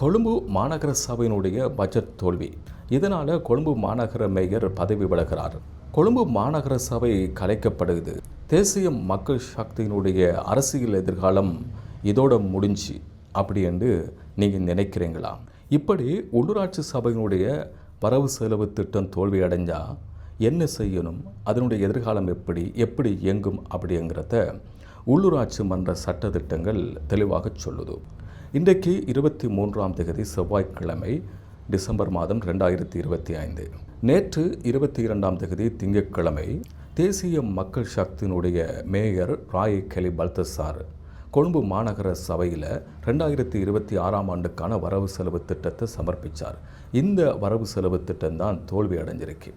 கொழும்பு மாநகர சபையினுடைய பட்ஜெட் தோல்வி. இதனால் கொழும்பு மாநகர மேயர் பதவி விலகிறார். கொழும்பு மாநகர சபை கலைக்கப்படுது. தேசிய மக்கள் சக்தியினுடைய அரசியல் எதிர்காலம் இதோட முடிஞ்சு அப்படி என்று நீங்கள் நினைக்கிறீங்களா? இப்படி உள்ளூராட்சி சபையினுடைய வரவு செலவு திட்டம் தோல்வி அடைஞ்சால் என்ன செய்யணும்? அதனுடைய எதிர்காலம் எப்படி? எப்படி இயங்கும்? அப்படிங்கிறத உள்ளூராட்சி மன்ற சட்ட திட்டங்கள் தெளிவாக சொல்லுது. இன்றைக்கு இருபத்தி மூன்றாம் தேதி செவ்வாய்க்கிழமை டிசம்பர் மாதம் ரெண்டாயிரத்தி இருபத்தி ஐந்து. நேற்று இருபத்தி இரண்டாம் தேதி திங்கட்கிழமை தேசிய மக்கள் சக்தியினுடைய மேயர் ராய் கெலி பல்தசார் கொழும்பு மாநகர சபையில் ரெண்டாயிரத்தி இருபத்தி ஆறாம் ஆண்டுக்கான வரவு செலவு திட்டத்தை சமர்ப்பித்தார் இந்த வரவு செலவு திட்டம் தான் தோல்வி அடைஞ்சிருக்கு.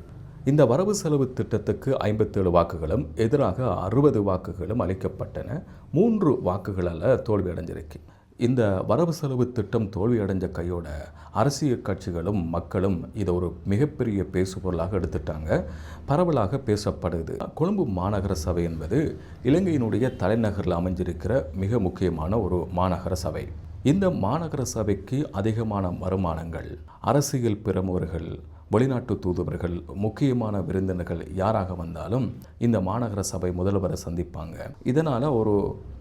இந்த வரவு செலவு திட்டத்துக்கு ஐம்பத்தேழு வாக்குகளும் எதிராக அறுபது வாக்குகளும் அளிக்கப்பட்டன. மூன்று வாக்குகளால் தோல்வி அடைஞ்சிருக்கு. இந்த வரவு செலவு திட்டம் தோல்வியடைஞ்ச கையோட அரசியல் கட்சிகளும் மக்களும் இதை ஒரு மிகப்பெரிய பேசுபொருளாக எடுத்துட்டாங்க. பரவலாக பேசப்படுது. கொழும்பு மாநகர சபை என்பது இலங்கையினுடைய தலைநகரில் அமைஞ்சிருக்கிற மிக முக்கியமான ஒரு மாநகர சபை. இந்த மாநகர சபைக்கு அதிகமான வருமானங்கள் அரசியல் பிரமுகர்கள் வெளிநாட்டு தூதுவர்கள் முக்கியமான விருந்தினர்கள் யாராக வந்தாலும் இந்த மாநகர சபை முதல்வரை சந்திப்பாங்க. இதனால் ஒரு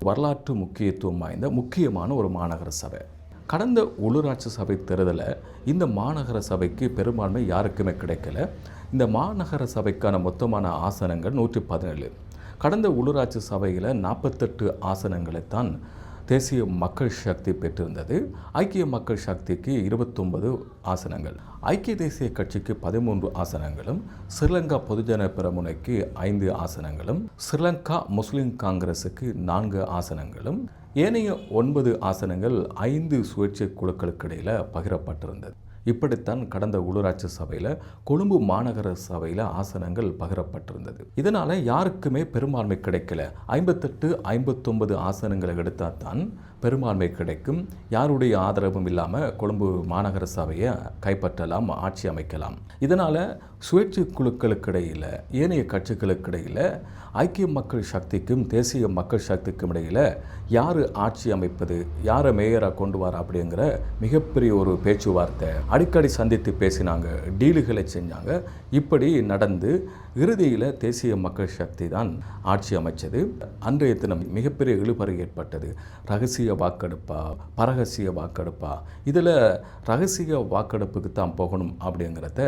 வரலாற்று முக்கியத்துவம் வாய்ந்த முக்கியமான ஒரு மாநகர சபை. கடந்த உள்ளூராட்சி சபை தேர்தலில் இந்த மாநகர சபைக்கு பெரும்பான்மை யாருக்குமே கிடைக்கல. இந்த மாநகர சபைக்கான மொத்தமான ஆசனங்கள் நூற்றி பதினேழு. கடந்த உள்ளூராட்சி சபையில் நாற்பத்தெட்டு ஆசனங்களை தான் தேசிய மக்கள் சக்தி பெற்றிருந்தது. ஐக்கிய மக்கள் சக்திக்கு இருபத்தொன்பது ஆசனங்கள். ஐக்கிய தேசிய கட்சிக்கு பதிமூன்று ஆசனங்களும் ஸ்ரீலங்கா பொதுஜன பெரமுனைக்கு ஐந்து ஆசனங்களும் ஸ்ரீலங்கா முஸ்லிம் காங்கிரஸுக்கு நான்கு ஆசனங்களும் ஏனைய ஒன்பது ஆசனங்கள் ஐந்து சுயேட்சை குழுக்களுக்கு இடையில் பகிரப்பட்டிருந்தது. இப்படித்தான் கடந்த உள்ளூராட்சி சபையில் கொழும்பு மாநகர சபையில் ஆசனங்கள் பகிரப்பட்டிருந்தது. இதனால் யாருக்குமே பெரும்பான்மை கிடைக்கல. ஐம்பத்தெட்டு ஐம்பத்தொன்பது ஆசனங்களை எடுத்தால் தான் பெரும்பான்மை கிடைக்கும். யாருடைய ஆதரவும் இல்லாமல் கொழும்பு மாநகர சபையை கைப்பற்றலாம் ஆட்சி அமைக்கலாம். இதனால் சுயேட்சை குழுக்களுக்கிடையில் ஏனைய கட்சிகளுக்கிடையில் ஐக்கிய மக்கள் சக்திக்கும் தேசிய மக்கள் சக்திக்கும் இடையில் யார் ஆட்சி அமைப்பது யாரை மேயராக கொண்டு வர அப்படிங்கிற மிகப்பெரிய ஒரு பேச்சுவார்த்தை. அடிக்கடி சந்தித்து பேசினாங்க டீலுகளை செஞ்சாங்க. இப்படி நடந்து இறுதியில் தேசிய மக்கள் சக்தி தான் ஆட்சி அமைச்சது. அன்றைய தினம் மிகப்பெரிய இழுபறி ஏற்பட்டது. ரகசிய வாக்கெடுப்பா பரகசிய வாக்கெடுப்பா. இதில் ரகசிய வாக்கெடுப்புக்கு தான் போகணும் அப்படிங்கிறத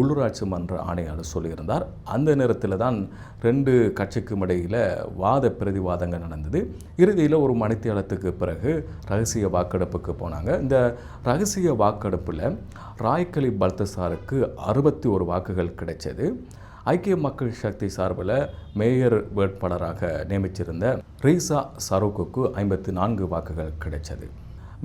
உள்ளூராட்சி மன்ற ஆணையாளர் சொல்லியிருந்தார். அந்த நேரத்தில் தான் ரெண்டு கட்சிக்கும் இடையில் வாத பிரதிவாதங்கள் நடந்தது. இறுதியில் ஒரு மணித்தியாலத்துக்கு பிறகு ரகசிய வாக்கெடுப்புக்கு போனாங்க. இந்த ரகசிய வாக்கெடுப்பில் ராய்கலி பல்தசாருக்கு அறுபத்தி ஒரு வாக்குகள் கிடைச்சது. ஐக்கிய மக்கள் சக்தி சார்பில் மேயர் வேட்பாளராக நியமிச்சிருந்த ரீசா சரோக்குக்கு ஐம்பத்தி நான்கு வாக்குகள் கிடைச்சது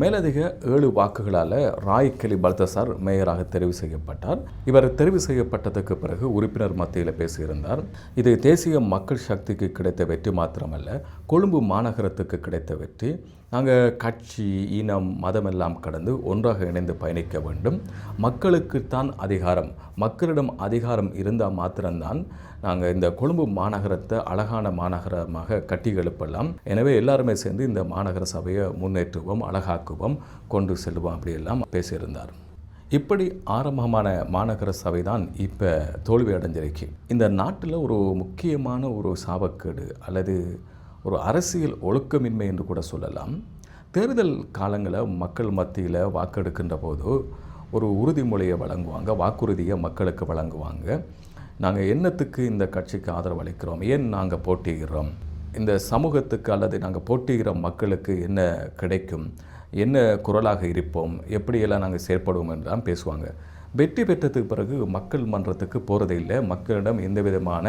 மேலதிக ஏழு வாக்குகளால் ராய் கெலி பல்தசார் மேயராக தெரிவு செய்யப்பட்டார். இவர் தெரிவு செய்யப்பட்டதுக்கு பிறகு உறுப்பினர் மத்தியில் பேசியிருந்தார். இது தேசிய மக்கள் சக்திக்கு கிடைத்த வெற்றி மாத்திரமல்ல கொழும்பு மாநகரத்துக்கு கிடைத்த வெற்றி நாங்கள் கட்சி இனம் மதம் எல்லாம் கடந்து ஒன்றாக இணைந்து பயணிக்க வேண்டும். மக்களுக்குத்தான் அதிகாரம். மக்களிடம் அதிகாரம் இருந்தால் மாத்திரம்தான் நாங்கள் இந்த கொழும்பு மாநகரத்தை அழகான மாநகரமாக கட்டி எழுப்பலாம். எனவே எல்லாருமே சேர்ந்து இந்த மாநகர சபையை முன்னேற்றுவோம் அழகாக்குவோம் கொண்டு செல்வோம் அப்படியெல்லாம் பேசியிருந்தார். இப்படி ஆரம்பமான மாநகர சபை தான் இப்போ தோல்வி அடைஞ்சிருக்கு இந்த நாட்டில் ஒரு முக்கியமான ஒரு சாபக்கேடு அல்லது ஒரு அரசியல் ஒழுக்கமின்மை என்று கூட சொல்லலாம். தேர்தல் காலங்களில் மக்கள் மத்தியில் வாக்கெடுக்கின்ற போது ஒரு உறுதிமொழியை வழங்குவாங்க வாக்குறுதியை மக்களுக்கு வழங்குவாங்க. நாங்கள் என்னத்துக்கு இந்த கட்சிக்கு ஆதரவு அளிக்கிறோம்? ஏன் நாங்கள் போட்டியிடுறோம்? இந்த சமூகத்துக்கு அல்லது நாங்கள் போட்டியிடுற மக்களுக்கு என்ன கிடைக்கும்? என்ன குரலாக இருப்போம்? எப்படியெல்லாம் நாங்கள் செயற்படுவோம் என்றெல்லாம் பேசுவாங்க. வெற்றி பெற்றதுக்கு பிறகு மக்கள் மன்றத்துக்கு போகிறதே இல்லை மக்களிடம் எந்த விதமான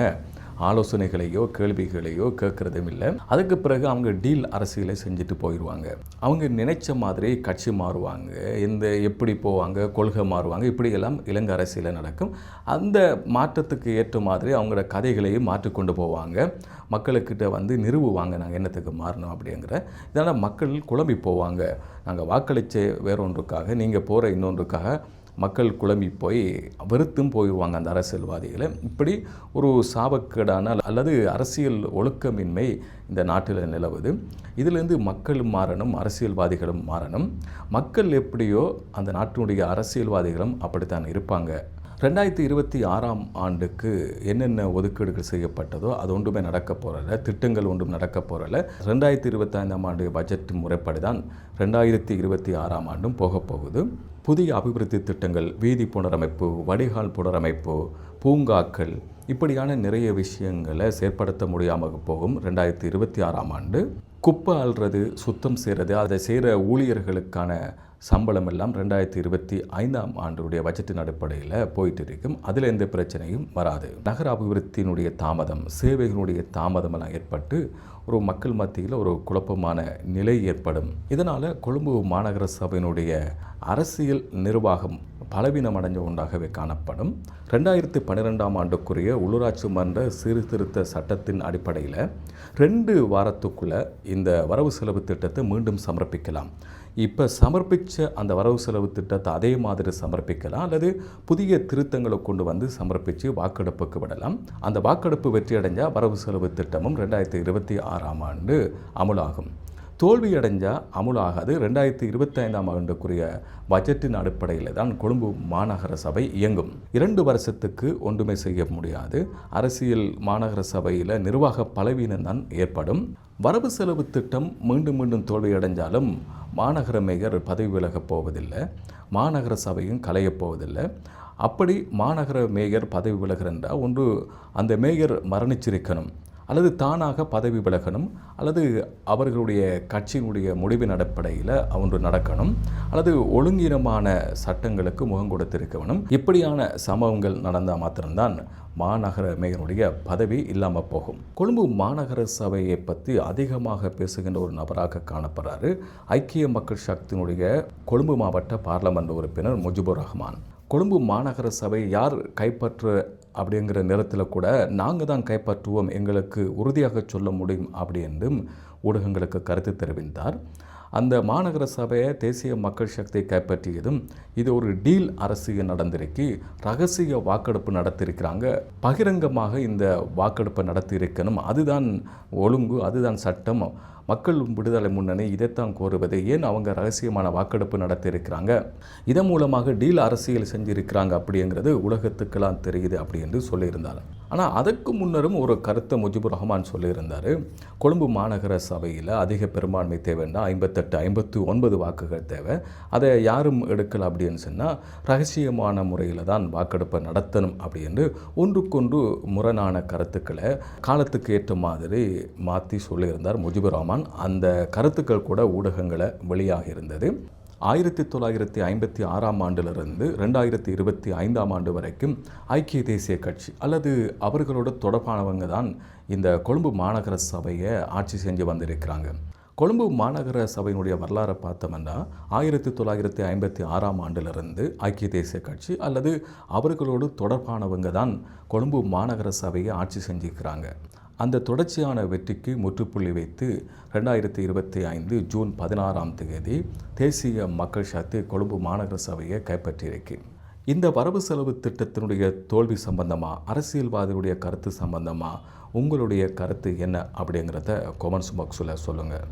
ஆலோசனைகளையோ கேள்விகளையோ கேட்குறதும் இல்லை அதுக்கு பிறகு அவங்க டீல் அரசியலை செஞ்சுட்டு போயிடுவாங்க அவங்க நினைச்ச மாதிரி கட்சி மாறுவாங்க. இந்த எப்படி போவாங்க கொள்கை மாறுவாங்க இப்படியெல்லாம் இலங்கை அரசியலில் நடக்கும். அந்த மாற்றத்துக்கு ஏற்ற மாதிரி அவங்களோட கதைகளையும் மாற்றிக்கொண்டு போவாங்க. மக்களுக்கிட்ட வந்து நிறுவுவாங்க நாங்கள் என்னத்துக்கு மாறணும்? அப்படிங்கிற. இதனால் மக்கள் குழம்பி போவாங்க. நாங்கள் வாக்களித்த வேறொன்றுக்காக நீங்கள் போகிற இன்னொன்றுக்காக மக்கள் குழம்பி போய் வெறுத்தும் போயிடுவாங்க அந்த அரசியல்வாதிகளை. இப்படி ஒரு சாபக்கேடான அல்லது அரசியல் ஒழுக்கமின்மை இந்த நாட்டில் நிலவுது. இதிலிருந்து மக்கள் மாறணும் அரசியல்வாதிகளும் மாறணும். மக்கள் எப்படியோ அந்த நாட்டினுடைய அரசியல்வாதிகளும் அப்படித்தான் இருப்பாங்க. ரெண்டாயிரத்தி இருபத்தி ஆறாம் ஆண்டுக்கு என்னென்ன ஒதுக்கீடுகள் செய்யப்பட்டதோ அது ஒன்றுமே நடக்க போகிறல திட்டங்கள் ஒன்றும் நடக்க போகிறல ரெண்டாயிரத்தி இருபத்தைந்தாம் ஆண்டு பட்ஜெட் முறைப்படி தான் ரெண்டாயிரத்தி இருபத்தி ஆறாம் ஆண்டும் போகப் போகுது. புதிய அபிவிருத்தி திட்டங்கள் வீதி புனரமைப்பு வடிகால் புனரமைப்பு பூங்காக்கள் இப்படியான நிறைய விஷயங்களை செயற்படுத்த முடியாமல் போகும். ரெண்டாயிரத்தி இருபத்தி ஆறாம் ஆண்டு குப்பை அள்ளுறது சுத்தம் செய்கிறது அதை செய்கிற ஊழியர்களுக்கான சம்பளம் எல்லாம் ரெண்டாயிரத்தி இருபத்தி ஐந்தாம் ஆண்டுடைய பட்ஜெட்டின் அடிப்படையில் போயிட்டு இருக்கும் அதில் எந்த பிரச்சனையும் வராது. நகர அபிவிருத்தியினுடைய தாமதம் சேவைகளுடைய தாமதம் எல்லாம் ஏற்பட்டு ஒரு மக்கள் மத்தியில் ஒரு குழப்பமான நிலை ஏற்படும். இதனால் கொழும்பு மாநகர சபையினுடைய அரசியல் நிர்வாகம் பலவீனம் அடைஞ்ச ஒன்றாகவே காணப்படும். ரெண்டாயிரத்தி பன்னிரெண்டாம் ஆண்டுக்குரிய உள்ளூராட்சி மன்ற சீர்திருத்த சட்டத்தின் அடிப்படையில் ரெண்டு வாரத்துக்குள்ளே இந்த வரவு செலவு திட்டத்தை மீண்டும் சமர்ப்பிக்கலாம். இப்போ சமர்ப்பித்த அந்த வரவு செலவு திட்டத்தை அதே மாதிரி சமர்ப்பிக்கலாம் அல்லது புதிய திருத்தங்களை கொண்டு வந்து சமர்ப்பித்து வாக்கெடுப்புக்கு விடலாம். அந்த வாக்கெடுப்பு வெற்றி அடைஞ்சால் வரவு செலவு திட்டமும் ரெண்டாயிரத்தி இருபத்தி ஆறாம் ஆண்டு அமுலாகும். தோல்வி அடைஞ்சால் அமுலாகாது. ரெண்டாயிரத்தி இருபத்தைந்தாம் ஆண்டுக்குரிய பட்ஜெட்டின் அடிப்படையில் தான் கொழும்பு மாநகர சபை இயங்கும். இரண்டு வருஷத்துக்கு ஒன்றுமே செய்ய முடியாது. அரசியல் மாநகர சபையில் நிர்வாக பலவீனம் தான் ஏற்படும். வரவு செலவு திட்டம் மீண்டும் மீண்டும் தோல்வி அடைஞ்சாலும் மாநகர மேயர் பதவி விலகப் போவதில்லை. மாநகர சபையும் கலையப் போவதில்லை. அப்படி மாநகர மேயர் பதவி விலகிறென்றால் ஒன்று அந்த மேயர் மரணிச்சிருக்கணும். அல்லது தானாக பதவி விலகணும் அல்லது அவர்களுடைய கட்சியினுடைய முடிவின் அடிப்படையில் ஒன்று நடக்கணும் அல்லது ஒழுங்கீனமான சட்டங்களுக்கு முகம் கொடுத்திருக்க வேணும். இப்படியான சம்பவங்கள் நடந்தால் மாத்திரம்தான் மாநகர மேயருடைய பதவி இல்லாமல் போகும். கொழும்பு மாநகர சபையை பற்றி அதிகமாக பேசுகின்ற ஒரு நபராக காணப்படுறாரு ஐக்கிய மக்கள் சக்தியினுடைய கொழும்பு மாவட்ட பார்லமெண்ட் உறுப்பினர் முஜிபுர் ரஹ்மான். கொழும்பு மாநகர சபை யார் கைப்பற்ற அப்படிங்கிற நேரத்தில் கூட நாங்கள் தான் கைப்பற்றுவோம் எங்களுக்கு உறுதியாக சொல்ல முடியும் அப்படி என்றும் ஊடகங்களுக்கு கருத்து தெரிவித்தார். அந்த மாநகர சபையை தேசிய மக்கள் சக்தி கைப்பற்றியதும் இது ஒரு டீல் அரசியல் நடந்திருக்கு ரகசிய வாக்கெடுப்பு நடத்தியிருக்கிறாங்க பகிரங்கமாக இந்த வாக்கெடுப்பை நடத்தியிருக்கணும். அதுதான் ஒழுங்கு அதுதான் சட்டம். மக்கள் விடுதலை முன்னணி இதைத்தான் கோருவது. ஏன் அவங்க ரகசியமான வாக்கெடுப்பு நடத்தியிருக்கிறாங்க? இதன் மூலமாக டீல் அரசியல் செஞ்சிருக்கிறாங்க அப்படிங்கிறது உலகத்துக்கெல்லாம் தெரியுது அப்படி என்று சொல்லியிருந்தார். ஆனால் அதற்கு முன்னரும் ஒரு கருத்தை முஜிபுர் ரஹ்மான் சொல்லியிருந்தார். கொழும்பு மாநகர சபையில் அதிக பெரும்பான்மை தேவைன்னா ஐம்பத்தெட்டு ஐம்பத்து ஒன்பது வாக்குகள் தேவை. அதை யாரும் எடுக்கல அப்படின்னு சொன்னால் ரகசியமான முறையில் தான் வாக்கெடுப்பை நடத்தணும் அப்படின்னு ஒன்றுக்கொன்று முரணான கருத்துக்களை காலத்துக்கு ஏற்ற மாதிரி மாற்றி சொல்லியிருந்தார் முஜிபுர் ரஹ்மான். அந்த கருத்துக்கள் கூட ஊடகங்களை வெளியாக இருந்தது. ஆயிரத்தி தொள்ளாயிரத்தி ஐம்பத்தி ஆறாம் ஆண்டிலிருந்து ரெண்டாயிரத்தி இருபத்தி ஐந்தாம் ஆண்டு வரைக்கும் ஐக்கிய தேசிய கட்சி அல்லது அவர்களோட தொடர்பானவங்க தான் இந்த கொழும்பு மாநகர சபையை ஆட்சி செஞ்சு வந்திருக்கிறாங்க. கொழும்பு மாநகர சபையினுடைய வரலாறை பார்த்தோம்னா ஆயிரத்தி தொள்ளாயிரத்தி ஐம்பத்தி ஆறாம் ஆண்டிலிருந்து ஐக்கிய தேசிய கட்சி அல்லது அவர்களோடு தொடர்பானவங்க தான் கொழும்பு மாநகர சபையை ஆட்சி செஞ்சுக்கிறாங்க அந்த தொடர்ச்சியான வெற்றிக்கு முற்றுப்புள்ளி வைத்து ரெண்டாயிரத்தி இருபத்தி ஐந்து ஜூன் பதினாறாம் தேதி தேசிய மக்கள் சக்தி கொழும்பு மாநகர சபையை கைப்பற்றியிருக்கேன் இந்த வரவு செலவு திட்டத்தினுடைய தோல்வி சம்பந்தமாக அரசியல்வாதிகளுடைய கருத்து சம்பந்தமாக உங்களுடைய கருத்து என்ன அப்படிங்கிறத கொமன்ஸ் பாக்ஸில் சொல்லுங்கள்